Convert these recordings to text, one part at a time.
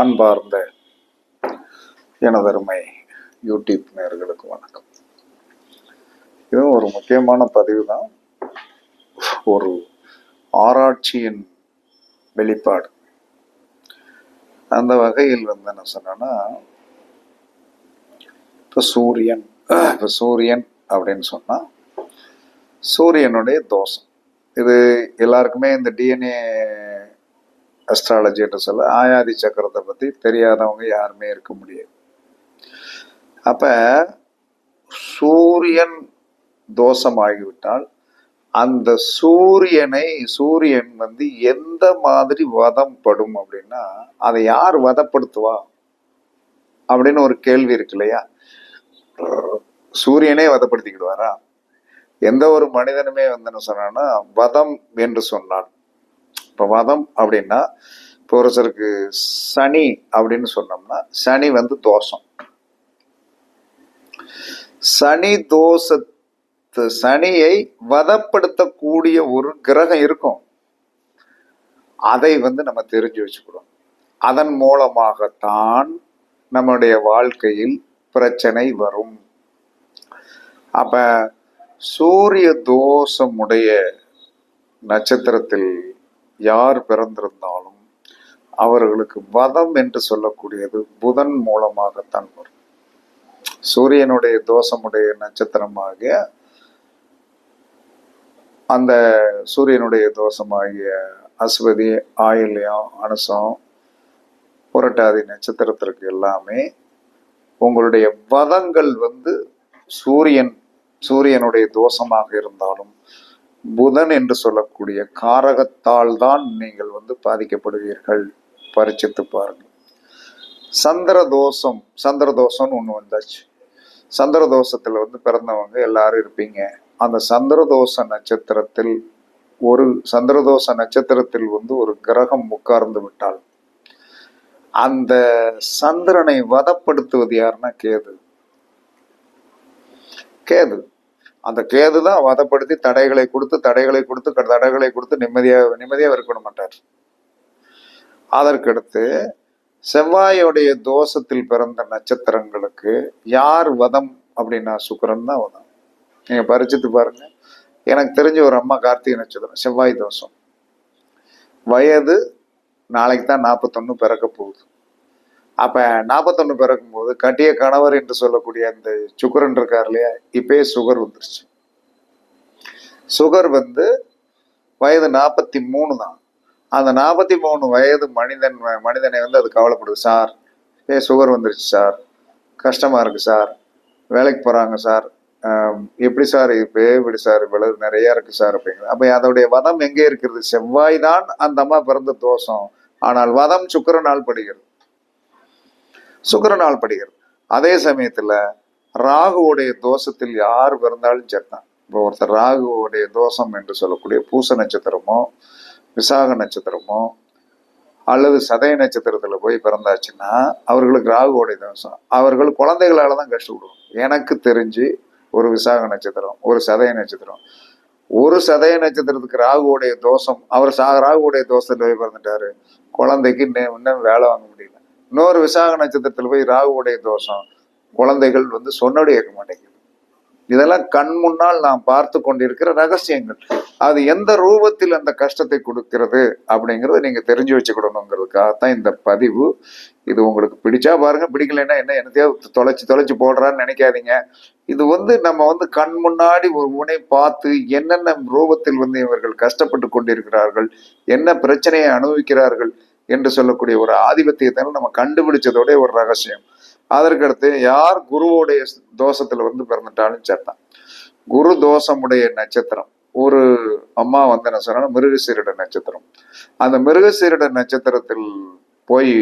அன்பார்ந்த எனதருமை யூடியூப் நேர்களுக்கு வணக்கம். இதுவும் ஒரு முக்கியமான பதிவு தான். ஒரு ஆராய்ச்சியின் வெளிப்பாடு. அந்த வகையில் வந்து என்ன சொன்னேன்னா இப்போ சூரியன் இப்போ சூரியன் அப்படின்னு சொன்னால் சூரியனுடைய தோஷம். இது எல்லாருக்குமே இந்த டிஎன்ஏ அஸ்ட்ராலஜி என்று சொல்ல ஆயாதி சக்கரத்தை பற்றி தெரியாதவங்க யாருமே இருக்க முடியாது. அப்போ சூரியன் தோஷமாகிவிட்டால் அந்த சூரியனை சூரியன் வந்து எந்த மாதிரி வதம் படும் அப்படின்னா அதை யார் வதப்படுத்துவா? அப்படின்னு ஒரு கேள்வி இருக்கு இல்லையா? சூரியனே வதப்படுத்திக்கிடுவாரா? எந்த ஒரு மனிதனுமே வந்து என்ன சொன்னான்னா வதம் என்று சொன்னான். இப்போ வதம் அப்படின்னா இப்போ ஒருத்தருக்கு சனி அப்படின்னு சொன்னோம்னா சனி வந்து தோஷம். சனி தோஷத்து சனியை வதப்படுத்தக்கூடிய ஒரு கிரகம் இருக்கும். அதை வந்து நம்ம தெரிஞ்சு வச்சுக்கிறோம் அதன் மூலமாகத்தான் நம்முடைய வாழ்க்கையில் பிரச்சனை வரும். அப்ப சூரிய தோஷமுடைய நட்சத்திரத்தில் யார் பிறந்திருந்தாலும் அவர்களுக்கு வதம் என்று சொல்லக்கூடியது புதன் மூலமாகத்தான் வரும். சூரியனுடைய தோஷமுடைய நட்சத்திரமாகிய அந்த சூரியனுடைய தோஷமாகிய அஸ்வதி ஆயில்யம் அனுசம் புரட்டாதி நட்சத்திரத்திற்கு எல்லாமே உங்களுடைய வதங்கள் வந்து சூரியன் சூரியனுடைய தோஷமாக இருந்தாலும் புதன் என்று சொல்லக்கூடிய காரகத்தால் தான் நீங்கள் வந்து பாதிக்கப்படுவீர்கள். பரிச்சித்து பாருங்கள் சந்திர தோஷம் சந்திர தோஷம்னு ஒன்று வந்தாச்சு. சந்திர தோஷத்தில் வந்து பிறந்தவங்க எல்லாரும் இருப்பீங்க. அந்த சந்திரதோஷ நட்சத்திரத்தில் ஒரு சந்திரதோஷ நட்சத்திரத்தில் வந்து ஒரு கிரகம் உட்கார்ந்து விட்டால் அந்த சந்திரனை வதப்படுத்துவது யாருன்னா கேது. கேது. அந்த கேது தான் வதப்படுத்தி தடைகளை கொடுத்து தடைகளை கொடுத்து தடைகளை கொடுத்து நிம்மதியாக நிம்மதியாக இருக்கணும் மாட்டார். அதற்கடுத்து செவ்வாயோடைய தோஷத்தில் பிறந்த நட்சத்திரங்களுக்கு யார் வதம் அப்படின்னா சுக்கரன் தான் வதம். நீங்கள் பரிச்சித்து பாருங்க. எனக்கு தெரிஞ்ச ஒரு அம்மா கார்த்திகை நட்சத்திரம் செவ்வாய் தோஷம். வயது நாளைக்கு தான் நாற்பத்தொன்னு பிறக்க போகுது. அப்ப நாற்பத்தொன்னு பிறக்கும் போது கட்டிய கணவர் என்று சொல்லக்கூடிய அந்த சுகரன் இருக்கார் இல்லையா? இப்பயே சுகர் வந்துருச்சு. சுகர் வந்து வயது நாற்பத்தி மூணு தான். அந்த நாற்பத்தி மூணு வயது மனிதன் மனிதனை வந்து அது கவலைப்படுது. சார் ஏ சுகர் வந்துருச்சு சார். கஷ்டமா இருக்கு சார். வேலைக்கு போறாங்க சார். எப்படி சார்? இப்போ இப்படி சார். இவ்வளவு நிறைய இருக்கு சார். அப்படிங்கிறது. அப்போ அதோடைய வதம் எங்கே இருக்கிறது? செவ்வாய் தான் அந்த அம்மா பிறந்த தோஷம். ஆனால் வதம் சுக்கிரனால் படுகிறது. சுக்கிரனால் படுகிறது. அதே சமயத்துல ராகுவுடைய தோஷத்தில் யார் பிறந்தாலும் சரிதான் இப்போ ஒருத்தர் ராகுவுடைய தோஷம் என்று சொல்லக்கூடிய பூச நட்சத்திரமோ விசாக நட்சத்திரமோ அல்லது சதய நட்சத்திரத்துல போய் பிறந்தாச்சுன்னா அவர்களுக்கு ராகுவோடைய தோஷம். அவர்கள் குழந்தைகளால் தான் கஷ்டப்படுவோம் எனக்கு தெரிஞ்சு ஒரு விசாக நட்சத்திரம் ஒரு சதய நட்சத்திரம். ஒரு சதய நட்சத்திரத்துக்கு ராகுவோடைய தோஷம் அவர் சா ராகுவோடைய தோஷத்துல போய் பிறந்துட்டாரு. குழந்தைக்கு இன்னும் இன்னும் வேலை வாங்க முடியல. இன்னொரு விசாக நட்சத்திரத்தில் போய் ராகுவுடைய தோஷம் குழந்தைகள் வந்து சொன்னோடு இருக்க மாட்டேங்குது. இதெல்லாம் கண் முன்னால் நாம் பார்த்து கொண்டிருக்கிற ரகசியங்கள். அது எந்த ரூபத்தில் அந்த கஷ்டத்தை கொடுக்கிறது அப்படிங்கிறத நீங்க தெரிஞ்சு வச்சுக்கிடணுங்கிறதுக்காகத்தான் இந்த பதிவு. இது உங்களுக்கு பிடிச்சா பாருங்க பிடிக்கலைன்னா என்ன என்னத்தையோ தொலைச்சு தொலைச்சு போடுறான்னு நினைக்காதீங்க. இது வந்து நம்ம வந்து கண் முன்னாடி ஒரு உனை பார்த்து என்னென்ன ரூபத்தில் வந்து இவர்கள் கஷ்டப்பட்டு கொண்டிருக்கிறார்கள் என்ன பிரச்சனையை அனுபவிக்கிறார்கள் என்று சொல்லக்கூடிய ஒரு ஆதிபத்தியத்தை நம்ம கண்டுபிடிச்சதோடைய ஒரு ரகசியம். அதற்கடுத்து யார் குருவோடைய தோஷத்துல வந்து பிறந்துட்டாலும் சரிதான். குரு தோஷமுடைய நட்சத்திரம். ஒரு அம்மா வந்து என்ன சொன்னா மிருகசீரிட நட்சத்திரம். அந்த மிருகசீரிட நட்சத்திரத்தில் போய்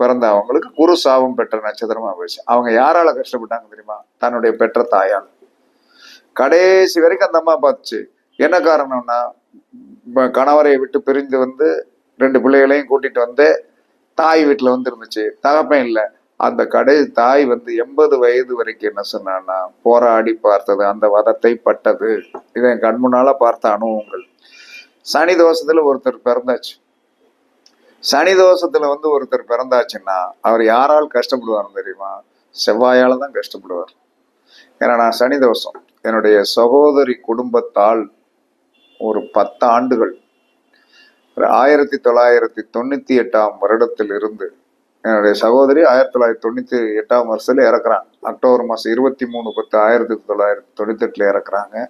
பிறந்த அவங்களுக்கு குரு சாபம் பெற்ற நட்சத்திரமா போயிடுச்சு. அவங்க யாரால கஷ்டப்பட்டாங்க தெரியுமா? தன்னுடைய பெற்ற தாயால். கடைசி வரைக்கும் அந்த அம்மா பார்த்துச்சு. என்ன காரணம்னா கணவரை விட்டு பிரிந்து வந்து ரெண்டு பிள்ளைகளையும் கூட்டிட்டு வந்து தாய் வீட்டில் வந்து இருந்துச்சு தகப்பன் இல்லை. அந்த கடை தாய் வந்து எண்பது வயது வரைக்கும் என்ன சொன்னான்னா போராடி பார்த்தது அந்த வதத்தை பட்டது. இதை என் கண் முன்னால பார்த்த அனுபவங்கள். சனி தோஷத்துல ஒருத்தர் பிறந்தாச்சு. சனி தோஷத்துல வந்து ஒருத்தர் பிறந்தாச்சுன்னா அவர் யாரால் கஷ்டப்படுவார் தெரியுமா? செவ்வாயால தான் கஷ்டப்படுவார். ஏன்னா நான் சனி தோஷம். என்னுடைய சகோதரி குடும்பத்தால் ஒரு பத்து ஆண்டுகள் ஆயிரத்தி தொள்ளாயிரத்தி தொண்ணூத்தி எட்டாம் வருடத்தில் இருந்து என்னுடைய சகோதரி ஆயிரத்தி தொள்ளாயிரத்தி தொண்ணூத்தி எட்டாம் வருஷத்துல இறக்குறாங்க. அக்டோபர் மாசம் இருபத்தி மூணு பத்து ஆயிரத்தி தொள்ளாயிரத்தி தொண்ணூத்தி எட்டுல இறக்குறாங்க.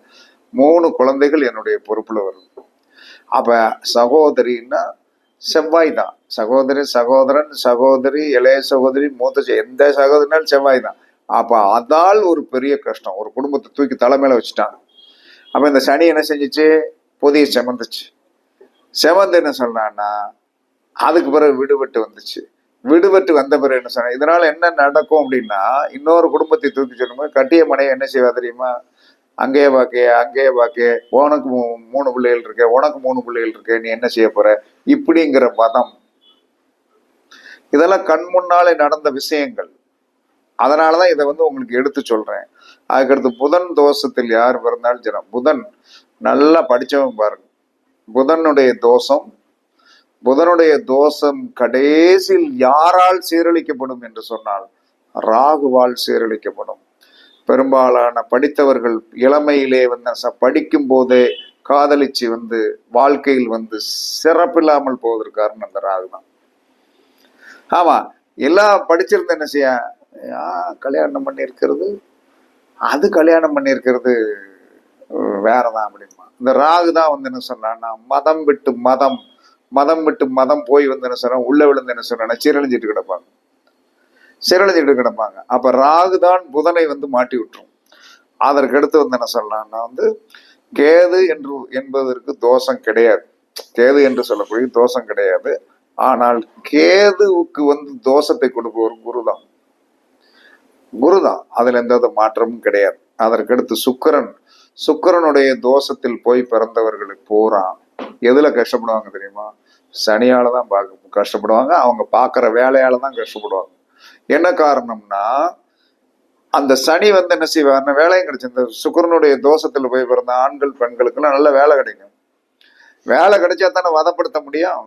மூணு குழந்தைகள் என்னுடைய பொறுப்புல வருது. அப்ப சகோதரின்னா செவ்வாய் தான். சகோதரி சகோதரன் சகோதரி இளைய சகோதரி மூத்த எந்த சகோதரினாலும் செவ்வாய் தான். அப்ப அதால் ஒரு பெரிய கஷ்டம். ஒரு குடும்பத்தை தூக்கி தலைமையில வச்சுட்டாங்க. அப்ப இந்த சனி என்ன செஞ்சிச்சு? புதிய செமந்துச்சு. செவந்த் என்ன சொன்னான்னா அதுக்கு பிறகு விடுபட்டு வந்துச்சு. விடுபட்டு வந்த பிறகு என்ன சொன்ன இதனால என்ன நடக்கும் அப்படின்னா இன்னொரு குடும்பத்தை தூக்கி சொல்லும்போது கட்டிய மனைவி என்ன செய்வா தெரியுமா? அங்கேயே பாக்கே அங்கேயே பாக்கே உனக்கு மூ- மூணு பிள்ளைகள் இருக்கு உனக்கு மூணு பிள்ளைகள் இருக்கு நீ என்ன செய்ய போற? இப்படிங்கிற பதம் இதெல்லாம் கண் முன்னாலே நடந்த விஷயங்கள். அதனாலதான் இதை வந்து உங்களுக்கு எடுத்து சொல்றேன். அதுக்கடுத்து புதன் தோஷத்தில் யார் பிறந்தாலும் சரி புதன் நல்லா படிச்சவன் பாருங்க. புதனுடைய தோஷம் புதனுடைய தோஷம் கடைசியில் யாரால் சீரழிக்கப்படும் என்று சொன்னால் ராகுவால் சீரழிக்கப்படும். பெரும்பாலான படித்தவர்கள் இளமையிலே வந்து படிக்கும் போதே காதலிச்சு வந்து வாழ்க்கையில் வந்து சிறப்பில்லாமல் போவதற்கு அந்த ராகு தான். ஆமா எல்லாம் படிச்சிருந்த என்ன செய்ய? ஆ, கல்யாணம் பண்ணியிருக்கிறது? அது கல்யாணம் பண்ணியிருக்கிறது வேறதான் அப்படிமா இந்த ராகு தான் வந்து என்ன சொன்னான்னா மதம் விட்டு மதம் மதம் விட்டு மதம் போய் வந்து என்ன சொன்னா உள்ள விழுந்து என்ன சொன்னா சீரழிஞ்சிட்டு கிடப்பாங்க. சீரழிஞ்சிட்டு கிடப்பாங்க. அப்ப ராகு தான் புதனை வந்து மாட்டி விட்டுரும். அதற்கடுத்து வந்து என்ன சொல்லலாம்னா வந்து கேது என்று என்பதற்கு தோஷம் கிடையாது. கேது என்று சொல்லக்கூடிய தோஷம் கிடையாது. ஆனால் கேதுவுக்கு வந்து தோஷத்தை கொடுப்பவர் குருதான் குருதான் அதுல எந்த வித மாற்றமும் கிடையாது. அதற்கடுத்து சுக்கிரன். சுக்கரனுடைய தோஷத்தில் போய் பிறந்தவர்களுக்கு பூரா எதுல கஷ்டப்படுவாங்க தெரியுமா? சனியால தான் பார்க்க கஷ்டப்படுவாங்க. அவங்க பார்க்குற வேலையால தான் கஷ்டப்படுவாங்க. என்ன காரணம்னா அந்த சனி வந்து என்ன செய்வார்னா வேலையும் கிடைச்சு. இந்த சுக்கிரனுடைய தோஷத்தில் போய் பிறந்த ஆண்கள் பெண்களுக்கெல்லாம் நல்ல வேலை கிடைக்கும். வேலை கிடைச்சா தானே வதப்படுத்த முடியும்.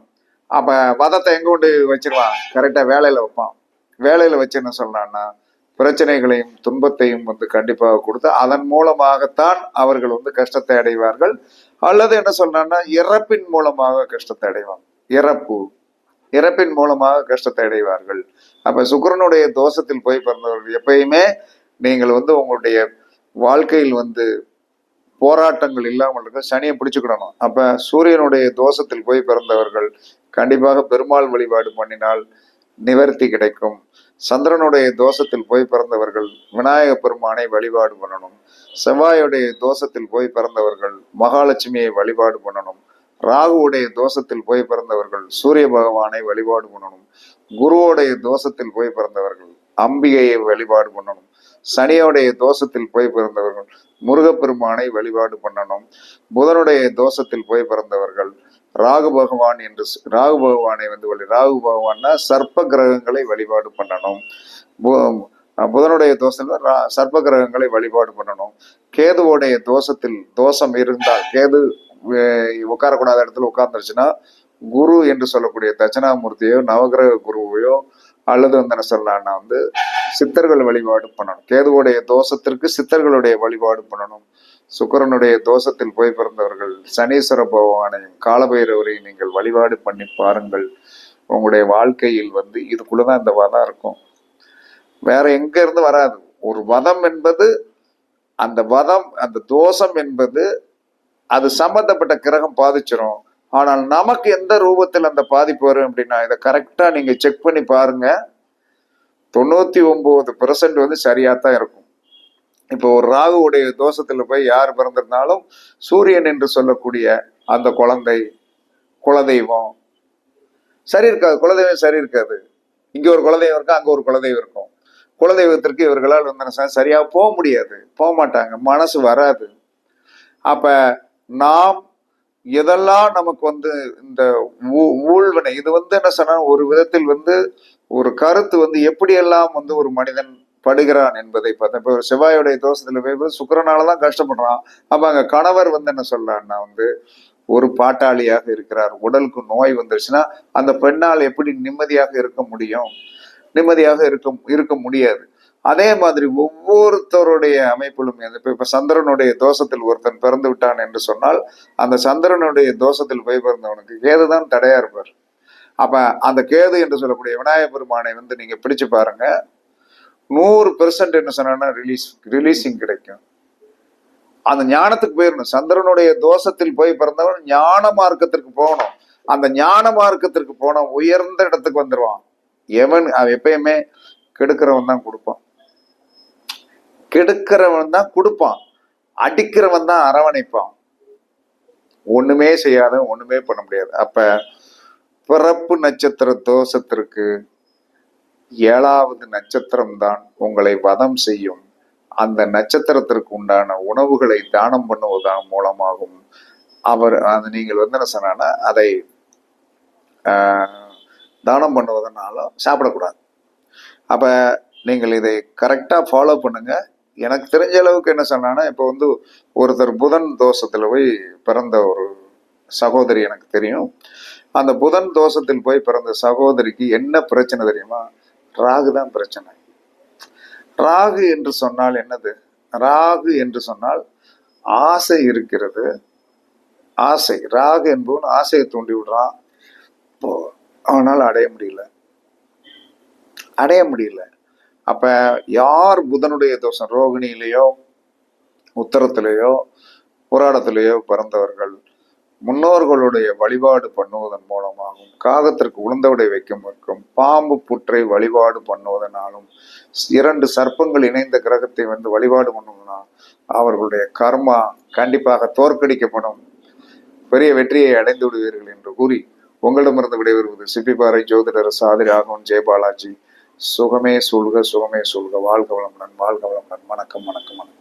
அப்ப வதத்தை எங்க கொண்டு வச்சிருவான்? கரெக்டா வேலையில வைப்பான். வேலையில வச்சு என்ன சொல்றான்னா பிரச்சனைகளையும் துன்பத்தையும் வந்து கண்டிப்பாக கொடுத்து அதன் மூலமாகத்தான் அவர்கள் வந்து கஷ்டத்தை அடைவார்கள். அல்லது என்ன சொல்றான்னா இறப்பின் மூலமாக கஷ்டத்தை அடைவாங்க. இறப்பு. இறப்பின் மூலமாக கஷ்டத்தை அடைவார்கள். அப்ப சுக்கரனுடைய தோஷத்தில் போய் பிறந்தவர்கள் எப்பயுமே நீங்கள் வந்து உங்களுடைய வாழ்க்கையில் வந்து போராட்டங்கள் இல்லாமல் இருக்க சனியை பிடிச்சுக்கிடணும். அப்ப சூரியனுடைய தோஷத்தில் போய் பிறந்தவர்கள் கண்டிப்பாக பெருமாள் வழிபாடு பண்ணினால் நிவர்த்தி கிடைக்கும். சந்திரனுடைய தோஷத்தில் போய் பிறந்தவர்கள் விநாயக பெருமானை வழிபாடு பண்ணணும். செவ்வாயுடைய தோஷத்தில் போய் பிறந்தவர்கள் மகாலட்சுமியை வழிபாடு பண்ணணும். ராகுவுடைய தோஷத்தில் போய் பிறந்தவர்கள் சூரிய பகவானை வழிபாடு பண்ணணும். குருவோடைய தோஷத்தில் போய் பிறந்தவர்கள் அம்பிகையை வழிபாடு பண்ணணும். சனியோடைய தோஷத்தில் போய் பிறந்தவர்கள் முருகப்பெருமானை வழிபாடு பண்ணணும். புதனுடைய தோஷத்தில் போய் பிறந்தவர்கள் ராகு பகவான் என்று ராகு பகவானை வந்து வழி ராகு பகவான்னா சர்ப்ப கிரகங்களை வழிபாடு பண்ணணும். பு- புதனுடைய தோஷத்தில் ரா- சர்ப்ப கிரகங்களை வழிபாடு பண்ணணும். கேதுவோடைய தோஷத்தில் தோஷம் இருந்தால் கேது உட்காரக்கூடாத இடத்துல உட்கார்ந்துருச்சுன்னா குரு என்று சொல்லக்கூடிய தட்சணாமூர்த்தியோ நவகிரக குருவையோ அல்லது வந்து என்ன சொல்லலாம்னா வந்து சித்தர்கள் வழிபாடு பண்ணணும். கேதுவோடைய தோஷத்திற்கு சித்தர்களுடைய வழிபாடு பண்ணணும். சுக்கரனுடைய தோஷத்தில் போய் பிறந்தவர்கள் சனீஸ்வர பகவானையும் காலபைரவரை நீங்கள் வழிபாடு பண்ணி பாருங்கள். உங்களுடைய வாழ்க்கையில் வந்து இதுக்குள்ளதான் இந்த வதம் இருக்கும். வேற எங்க இருந்து வராது. ஒரு வதம் என்பது அந்த வதம் அந்த தோஷம் என்பது அது சம்பந்தப்பட்ட கிரகம் பாதிச்சிடும் ஆனால் நமக்கு எந்த ரூபத்தில் அந்த பாதிப்பு வரும் அப்படின்னா இதை கரெக்டாக நீங்கள் செக் பண்ணி பாருங்க. தொண்ணூற்றி ஒம்பது பெர்சன்ட் வந்து சரியாக தான் இருக்கும். இப்போ ஒரு ராகுவுடைய தோஷத்துல போய் யார் பிறந்திருந்தாலும் சூரியன் என்று சொல்லக்கூடிய அந்த குழந்தை குலதெய்வம். சரி இருக்காது குலதெய்வம் சரி இருக்காது. இங்க ஒரு குலதெய்வம் இருக்கும் அங்க ஒரு குலதெய்வம் இருக்கும். குலதெய்வத்திற்கு இவர்களால் வந்து என்ன சரியா போக முடியாது போக மாட்டாங்க மனசு வராது. அப்ப நாம் எதெல்லாம் நமக்கு வந்து இந்த ஊ- ஊழ்வினை இது வந்து என்ன சொன்னா ஒரு விதத்தில் வந்து ஒரு கருத்து வந்து எப்படியெல்லாம் வந்து ஒரு மனிதன் படுகிறான் என்பதை பார்த்தேன் இப்போ செவ்வாயுடைய தோஷத்துல போய் சுக்கரனால தான் கஷ்டப்படுறான். அப்போ அங்கே கணவர் வந்து என்ன சொல்றான்னா வந்து ஒரு பாட்டாளியாக இருக்கிறார் உடலுக்கு நோய் வந்துருச்சுன்னா அந்த பெண்ணால் எப்படி நிம்மதியாக இருக்க முடியும்? நிம்மதியாக இருக்க இருக்க முடியாது. அதே மாதிரி ஒவ்வொருத்தருடைய அமைப்பிலும் இப்ப இப்போ சந்திரனுடைய தோஷத்தில் ஒருத்தன் பிறந்து விட்டான் என்று சொன்னால் அந்த சந்திரனுடைய தோஷத்தில் போய் பிறந்தவனுக்கு கேதுதான் தடையா இருப்பார். அப்ப அந்த கேது என்று சொல்லக்கூடிய விநாயகர் பெருமானை வந்து நீங்க பிடிச்சு பாருங்க. நூறு பெர்சன்ட் என்ன சொன்னா ரிலீஸ் ரிலீஸிங் கிடைக்கும். அந்த ஞானத்துக்கு போயிடணும் சந்திரனுடைய தோஷத்தில் போய் பிறந்தவன் ஞான மார்க்கத்திற்கு போகணும். அந்த ஞான மார்க்கத்திற்கு போன உயர்ந்த இடத்துக்கு வந்துடுவான் எவன் அவன் எப்பயுமே கெடுக்கிறவன் தான் கொடுப்பான். கெடுக்கிறவன் தான் கொடுப்பான். அடிக்கிறவன் தான் அரவணைப்பான். ஒண்ணுமே செய்யாத ஒண்ணுமே பண்ண முடியாது. அப்ப பிறப்பு நட்சத்திர தோஷத்திற்கு ஏழாவது நட்சத்திரம் தான் உங்களை வதம் செய்யும். அந்த நட்சத்திரத்திற்கு உண்டான உணவுகளை தானம் பண்ணுவதன் மூலமாகும். அவர் அது நீங்கள் வந்து என்ன சொன்னா அதை தானம் பண்ணுவதனால சாப்பிடக்கூடாது. அப்ப நீங்கள் இதை கரெக்டாக ஃபாலோ பண்ணுங்க. எனக்கு தெரிஞ்ச அளவுக்கு என்ன சொன்னான்னா இப்போ வந்து ஒருத்தர் புதன் தோஷத்தில் போய் பிறந்த ஒரு சகோதரி எனக்கு தெரியும். அந்த புதன் தோஷத்தில் போய் பிறந்த சகோதரிக்கு என்ன பிரச்சனை தெரியுமா? ராகு தான் பிரச்சனை. ராகு என்று சொன்னால் என்னது? ராகு என்று சொன்னால் ஆசை இருக்கிறது. ஆசை. ராகு என்பவன் ஆசையை தூண்டி விடுறான். இப்போ அவனால் அடைய முடியல. அடைய முடியல. அப்ப யார் புதனுடைய தோஷம்? ரோகிணியிலேயோ உத்தரத்திலேயோ புராடத்திலேயோ பிறந்தவர்கள் முன்னோர்களுடைய வழிபாடு பண்ணுவதன் மூலமாகவும் காகத்திற்கு உளுந்தவிடை வைக்கும் இருக்கும் பாம்பு புற்றை வழிபாடு பண்ணுவதனாலும் இரண்டு சர்ப்பங்கள் இணைந்த கிரகத்தை வந்து வழிபாடு பண்ணுவதனால் அவர்களுடைய கர்மா கண்டிப்பாக தோற்கடிக்கப்படும். பெரிய வெற்றியை அடைந்து விடுவீர்கள் என்று கூறி உங்களிடமிருந்து விடைபெறுவது சிப்பிபாறை ஜோதிடர் சாதி ராகவன் ஜெயபாலாஜி சுகமே சூழ்க சுகமே சூழ்க. வாழ்க வளமுடன் வாழ்க வளமுடன். வணக்கம் வணக்கம்.